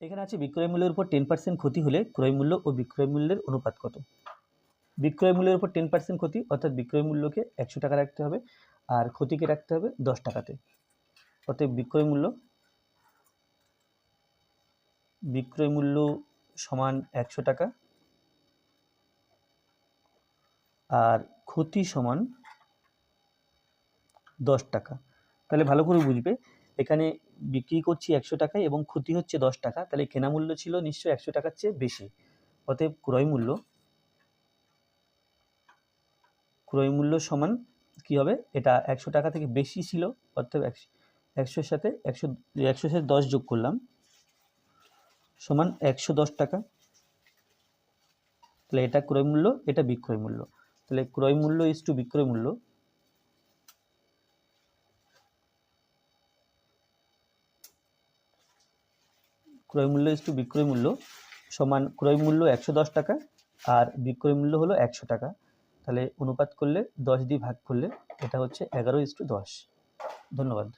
এখানে আছে বিক্রয় মূল্যের উপর টেন পার্সেন্ট ক্ষতি হলে ক্রয় মূল্য ও বিক্রয় মূল্যের অনুপাত কত? বিক্রয় মূল্যের উপর টেন পার্সেন্ট ক্ষতি, অর্থাৎ বিক্রয় মূল্যকে একশো টাকা রাখতে হবে আর ক্ষতিকে রাখতে হবে দশ টাকাতে। অর্থাৎ বিক্রয় মূল্য বিক্রয় মূল্য সমান একশো টাকা আর ক্ষতি সমান দশ টাকা। তাহলে ভালো করে বুঝবে এখানে বিক্রি করছি একশো টাকায় এবং ক্ষতি হচ্ছে দশ টাকা, তাহলে কেনা মূল্য ছিল নিশ্চয়ই একশো টাকার চেয়ে বেশি। অতএব ক্রয় মূল্য ক্রয় মূল্য সমান কি হবে? এটা একশো টাকা থেকে বেশি ছিল অর্থাৎ একশো, একশোর সাথে একশো, একশোর সাথে দশ যোগ করলাম, সমান একশো দশ টাকা। তাহলে এটা ক্রয় মূল্য, এটা বিক্রয় মূল্য। তাহলে ক্রয় মূল্য ইস টু বিক্রয় মূল্য। ক্রয় মূল্য ইস টু বিক্রয় মূল্য সমান ক্রয় মূল্য একশো দশ টাকা আর বিক্রয় মূল্য হলো একশো টাকা। তাহলে অনুপাত করলে দশ দিয়ে ভাগ করলে এটা হচ্ছে এগারো ইস টু দশ। ধন্যবাদ।